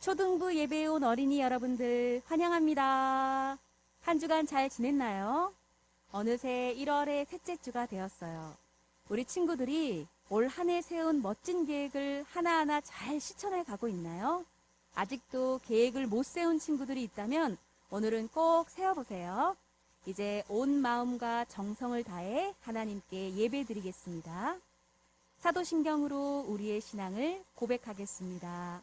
초등부 예배에 온 어린이 여러분들 환영합니다. 한 주간 잘 지냈나요? 어느새 1월의 셋째 주가 되었어요. 우리 친구들이 올 한 해 세운 멋진 계획을 하나하나 잘 실천해 가고 있나요? 아직도 계획을 못 세운 친구들이 있다면 오늘은 꼭 세워보세요. 이제 온 마음과 정성을 다해 하나님께 예배 드리겠습니다. 사도신경으로 우리의 신앙을 고백하겠습니다.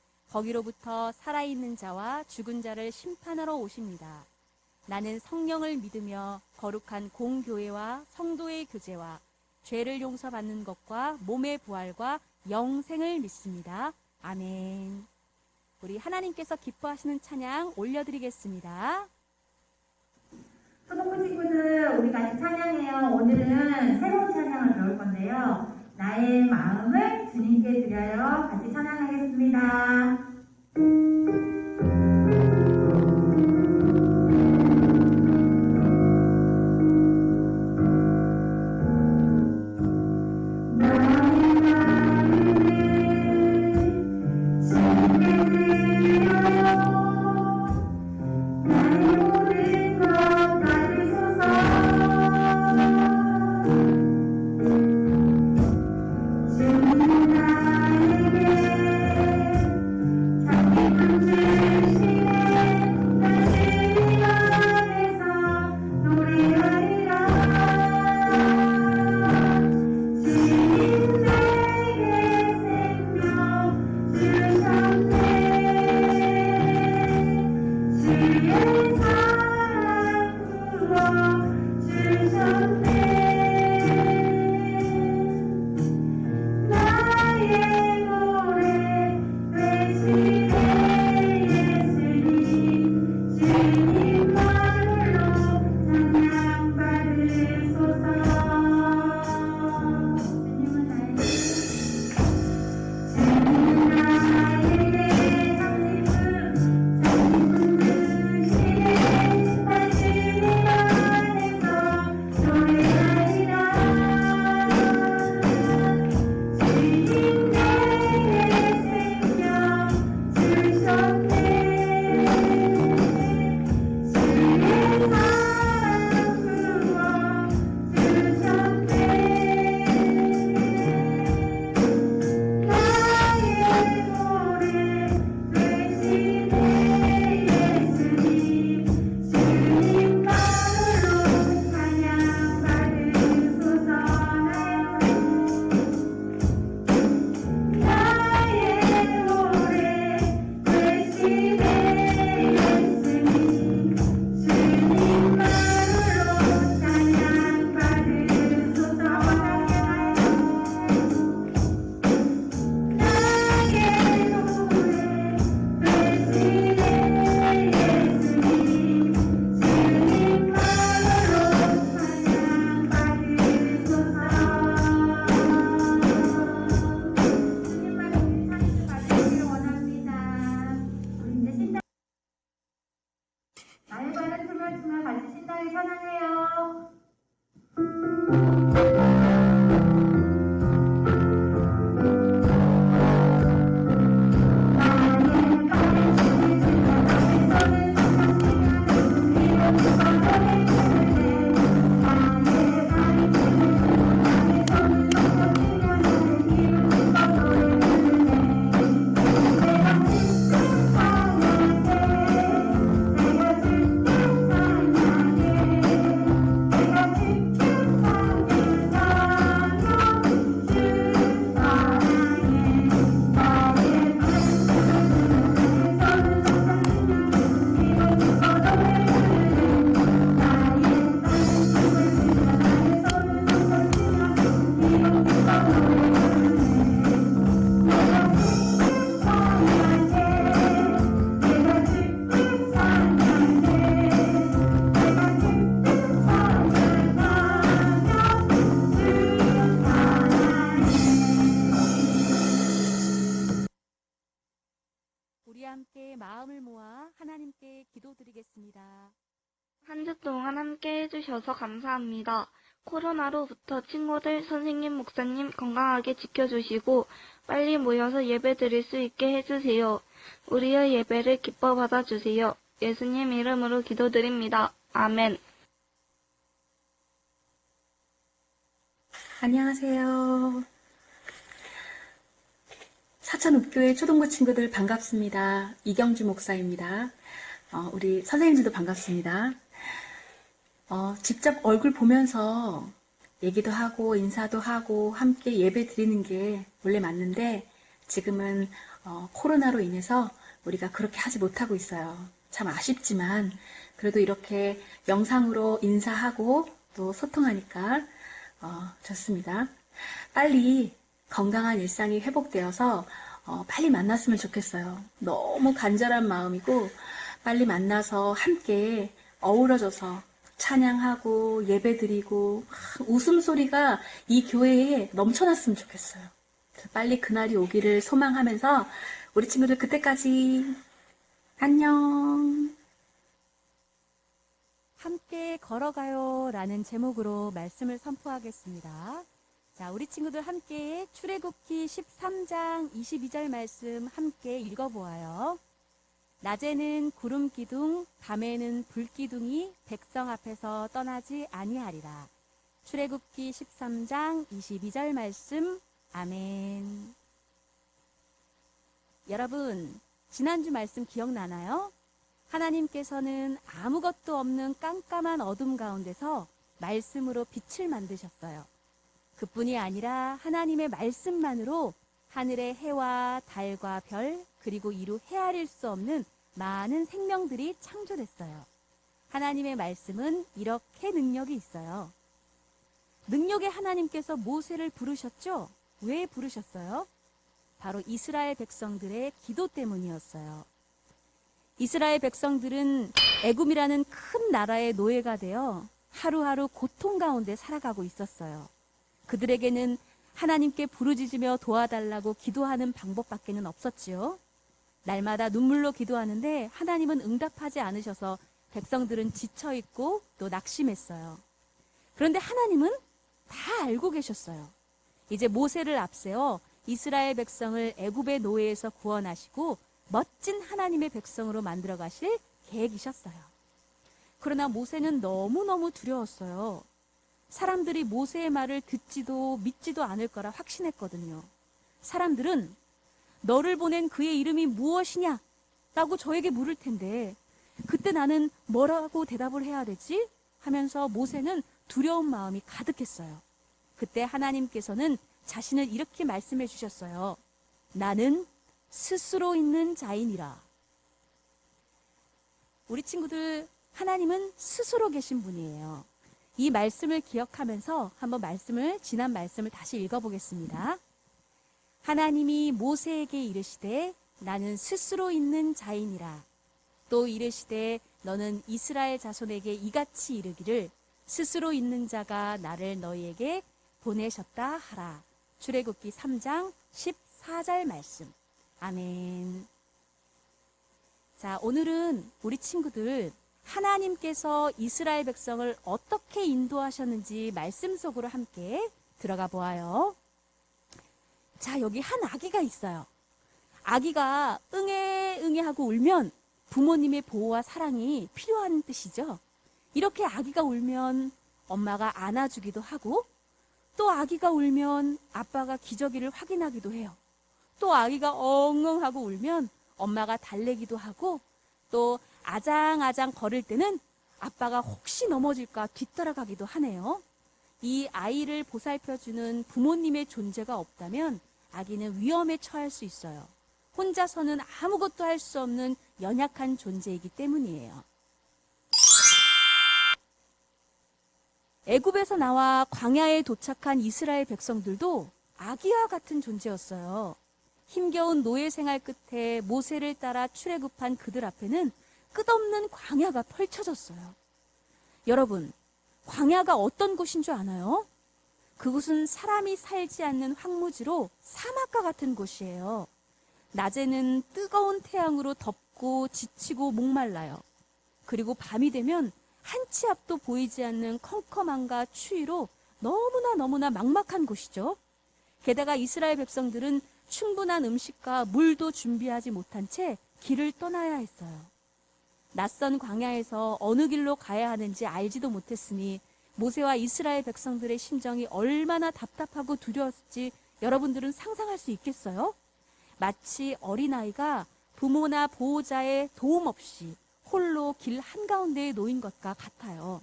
거기로부터 살아있는 자와 죽은 자를 심판하러 오십니다. 나는 성령을 믿으며 거룩한 공교회와 성도의 교제와 죄를 용서받는 것과 몸의 부활과 영생을 믿습니다. 아멘. 우리 하나님께서 기뻐하시는 찬양 올려드리겠습니다. 초등부 친구들, 우리 같이 찬양해요. 오늘은 새로운 찬양을 배울 건데요. 나의 마음을 주님께 드려요. 같이 찬양하겠습니다. 한 주 동안 함께 해주셔서 감사합니다. 코로나로부터 친구들, 선생님, 목사님 건강하게 지켜주시고 빨리 모여서 예배 드릴 수 있게 해주세요. 우리의 예배를 기뻐 받아주세요. 예수님 이름으로 기도드립니다. 아멘. 안녕하세요. 사천 읍교회 초등부 친구들 반갑습니다. 이경주 목사입니다. 어, 우리 선생님들도 반갑습니다. 어, 직접 얼굴 보면서 얘기도 하고 인사도 하고 함께 예배 드리는 게 원래 맞는데 지금은 어, 코로나로 인해서 우리가 그렇게 하지 못하고 있어요. 참 아쉽지만 그래도 이렇게 영상으로 인사하고 또 소통하니까 어, 좋습니다. 빨리 건강한 일상이 회복되어서 어, 빨리 만났으면 좋겠어요. 너무 간절한 마음이고 빨리 만나서 함께 어우러져서 찬양하고 예배드리고 막 웃음소리가 이 교회에 넘쳐났으면 좋겠어요. 빨리 그날이 오기를 소망하면서 우리 친구들 그때까지 안녕. 함께 걸어가요 라는 제목으로 말씀을 선포하겠습니다. 자, 우리 친구들 함께 출애굽기 13장 22절 말씀 함께 읽어보아요. 낮에는 구름 기둥, 밤에는 불 기둥이 백성 앞에서 떠나지 아니하리라. 출애굽기 13장 22절 말씀. 아멘. 여러분, 지난주 말씀 기억나나요? 하나님께서는 아무것도 없는 깜깜한 어둠 가운데서 말씀으로 빛을 만드셨어요. 그뿐이 아니라 하나님의 말씀만으로 하늘의 해와 달과 별, 그리고 이루 헤아릴 수 없는 많은 생명들이 창조됐어요. 하나님의 말씀은 이렇게 능력이 있어요. 능력의 하나님께서 모세를 부르셨죠? 왜 부르셨어요? 바로 이스라엘 백성들의 기도 때문이었어요. 이스라엘 백성들은 애굽이라는 큰 나라의 노예가 되어 하루하루 고통 가운데 살아가고 있었어요. 그들에게는 하나님께 부르짖으며 도와달라고 기도하는 방법밖에는 없었지요. 날마다 눈물로 기도하는데 하나님은 응답하지 않으셔서 백성들은 지쳐 있고 또 낙심했어요. 그런데 하나님은 다 알고 계셨어요. 이제 모세를 앞세워 이스라엘 백성을 애굽의 노예에서 구원하시고 멋진 하나님의 백성으로 만들어 가실 계획이셨어요. 그러나 모세는 너무너무 두려웠어요. 사람들이 모세의 말을 듣지도 믿지도 않을 거라 확신했거든요. 사람들은 너를 보낸 그의 이름이 무엇이냐? 라고 저에게 물을 텐데, 그때 나는 뭐라고 대답을 해야 되지? 하면서 모세는 두려운 마음이 가득했어요. 그때 하나님께서는 자신을 이렇게 말씀해 주셨어요. 나는 스스로 있는 자인이라. 우리 친구들, 하나님은 스스로 계신 분이에요. 이 말씀을 기억하면서 한번 말씀을, 지난 말씀을 다시 읽어보겠습니다. 하나님이 모세에게 이르시되 나는 스스로 있는 자인이라. 또 이르시되 너는 이스라엘 자손에게 이같이 이르기를 스스로 있는 자가 나를 너희에게 보내셨다 하라. 출애굽기 3장 14절 말씀. 아멘. 자, 오늘은 우리 친구들 하나님께서 이스라엘 백성을 어떻게 인도하셨는지 말씀 속으로 함께 들어가 보아요. 자, 여기 한 아기가 있어요. 아기가 응애, 응애 하고 울면 부모님의 보호와 사랑이 필요한 뜻이죠. 이렇게 아기가 울면 엄마가 안아주기도 하고 또 아기가 울면 아빠가 기저귀를 확인하기도 해요. 또 아기가 엉엉 하고 울면 엄마가 달래기도 하고 또 아장아장 걸을 때는 아빠가 혹시 넘어질까 뒤따라가기도 하네요. 이 아이를 보살펴주는 부모님의 존재가 없다면 아기는 위험에 처할 수 있어요. 혼자서는 아무것도 할 수 없는 연약한 존재이기 때문이에요. 애굽에서 나와 광야에 도착한 이스라엘 백성들도 아기와 같은 존재였어요. 힘겨운 노예 생활 끝에 모세를 따라 출애굽한 그들 앞에는 끝없는 광야가 펼쳐졌어요. 여러분, 광야가 어떤 곳인 줄 아나요? 그곳은 사람이 살지 않는 황무지로 사막과 같은 곳이에요. 낮에는 뜨거운 태양으로 덥고 지치고 목말라요. 그리고 밤이 되면 한 치 앞도 보이지 않는 컴컴함과 추위로 너무나 너무나 막막한 곳이죠. 게다가 이스라엘 백성들은 충분한 음식과 물도 준비하지 못한 채 길을 떠나야 했어요. 낯선 광야에서 어느 길로 가야 하는지 알지도 못했으니 모세와 이스라엘 백성들의 심정이 얼마나 답답하고 두려웠을지 여러분들은 상상할 수 있겠어요? 마치 어린아이가 부모나 보호자의 도움 없이 홀로 길 한가운데에 놓인 것과 같아요.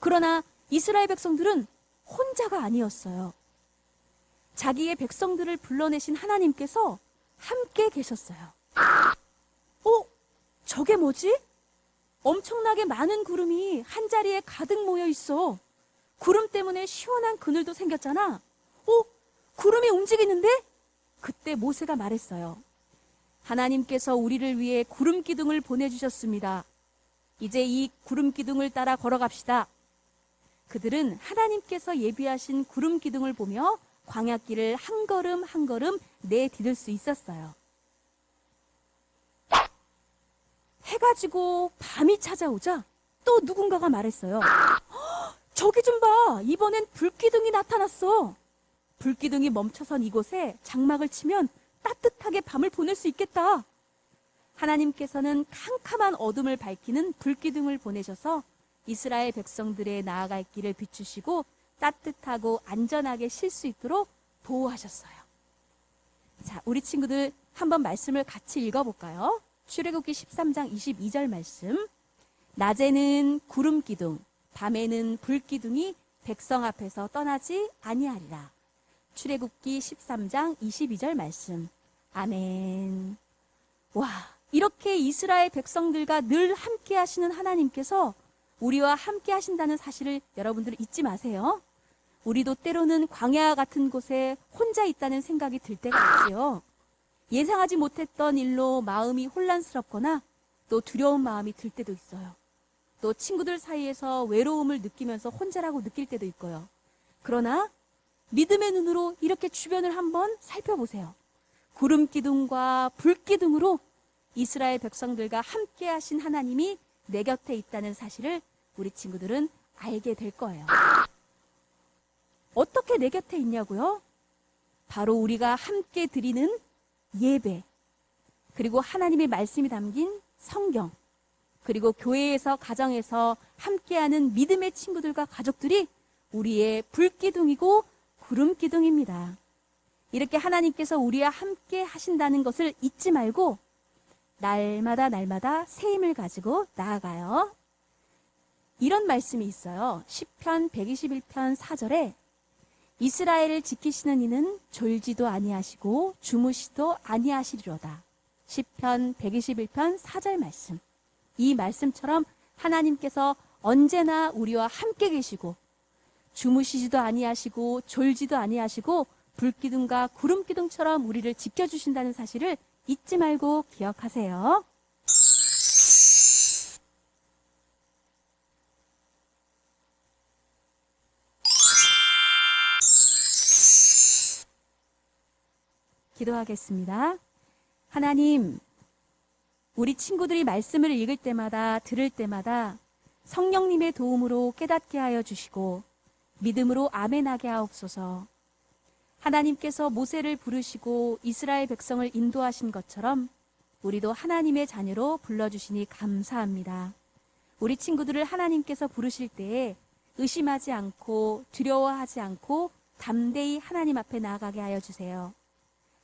그러나 이스라엘 백성들은 혼자가 아니었어요. 자기의 백성들을 불러내신 하나님께서 함께 계셨어요. 어? 저게 뭐지? 엄청나게 많은 구름이 한 자리에 가득 모여 있어. 구름 때문에 시원한 그늘도 생겼잖아. 어? 구름이 움직이는데? 그때 모세가 말했어요. 하나님께서 우리를 위해 구름 기둥을 보내주셨습니다. 이제 이 구름 기둥을 따라 걸어갑시다. 그들은 하나님께서 예비하신 구름 기둥을 보며 광야길을 한 걸음 한 걸음 내디딜 수 있었어요. 해가 지고 밤이 찾아오자 또 누군가가 말했어요. "헉, 저기 좀 봐. 이번엔 불기둥이 나타났어. 불기둥이 멈춰선 이곳에 장막을 치면 따뜻하게 밤을 보낼 수 있겠다. 하나님께서는 캄캄한 어둠을 밝히는 불기둥을 보내셔서 이스라엘 백성들의 나아갈 길을 비추시고 따뜻하고 안전하게 쉴 수 있도록 보호하셨어요. 자, 우리 친구들 한번 말씀을 같이 읽어볼까요? 출애굽기 13장 22절 말씀. 낮에는 구름 기둥, 밤에는 불 기둥이 백성 앞에서 떠나지 아니하리라. 출애굽기 13장 22절 말씀. 아멘. 와, 이렇게 이스라엘 백성들과 늘 함께 하시는 하나님께서 우리와 함께 하신다는 사실을 여러분들 잊지 마세요. 우리도 때로는 광야 같은 곳에 혼자 있다는 생각이 들 때가 있지요. 예상하지 못했던 일로 마음이 혼란스럽거나 또 두려운 마음이 들 때도 있어요. 또 친구들 사이에서 외로움을 느끼면서 혼자라고 느낄 때도 있고요. 그러나 믿음의 눈으로 이렇게 주변을 한번 살펴보세요. 구름 기둥과 불 기둥으로 이스라엘 백성들과 함께 하신 하나님이 내 곁에 있다는 사실을 우리 친구들은 알게 될 거예요. 어떻게 내 곁에 있냐고요? 바로 우리가 함께 드리는 예배, 그리고 하나님의 말씀이 담긴 성경, 그리고 교회에서, 가정에서 함께하는 믿음의 친구들과 가족들이 우리의 불기둥이고 구름기둥입니다. 이렇게 하나님께서 우리와 함께 하신다는 것을 잊지 말고 날마다 날마다 새 힘을 가지고 나아가요. 이런 말씀이 있어요. 10편 121편 4절에 이스라엘을 지키시는 이는 졸지도 아니하시고 주무시도 아니하시리로다. 10편 121편 4절 말씀. 이 말씀처럼 하나님께서 언제나 우리와 함께 계시고 주무시지도 아니하시고 졸지도 아니하시고 불기둥과 구름기둥처럼 우리를 지켜주신다는 사실을 잊지 말고 기억하세요. 기도하겠습니다. 하나님, 우리 친구들이 말씀을 읽을 때마다, 들을 때마다 성령님의 도움으로 깨닫게 하여 주시고, 믿음으로 아멘하게 하옵소서. 하나님께서 모세를 부르시고 이스라엘 백성을 인도하신 것처럼 우리도 하나님의 자녀로 불러주시니 감사합니다. 우리 친구들을 하나님께서 부르실 때에 의심하지 않고 두려워하지 않고 담대히 하나님 앞에 나아가게 하여 주세요.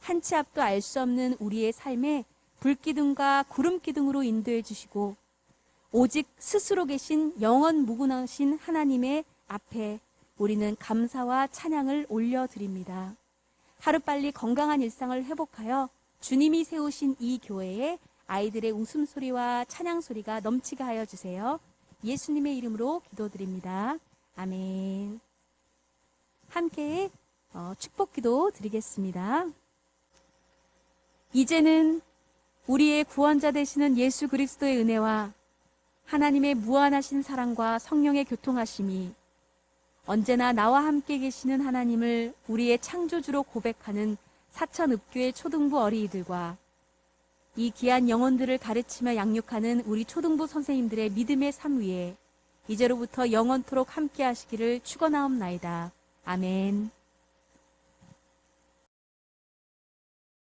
한 치 앞도 알 수 없는 우리의 삶에 불기둥과 구름기둥으로 인도해 주시고 오직 스스로 계신 영원 무궁하신 하나님의 앞에 우리는 감사와 찬양을 올려드립니다. 하루빨리 건강한 일상을 회복하여 주님이 세우신 이 교회에 아이들의 웃음소리와 찬양소리가 넘치게 하여 주세요. 예수님의 이름으로 기도드립니다. 아멘. 함께 어, 축복 기도 드리겠습니다. 이제는 우리의 구원자 되시는 예수 그리스도의 은혜와 하나님의 무한하신 사랑과 성령의 교통하심이 언제나 나와 함께 계시는 하나님을 우리의 창조주로 고백하는 사천 읍교회 초등부 어린이들과 이 귀한 영혼들을 가르치며 양육하는 우리 초등부 선생님들의 믿음의 삶 위에 이제로부터 영원토록 함께 하시기를 축원하옵나이다. 아멘.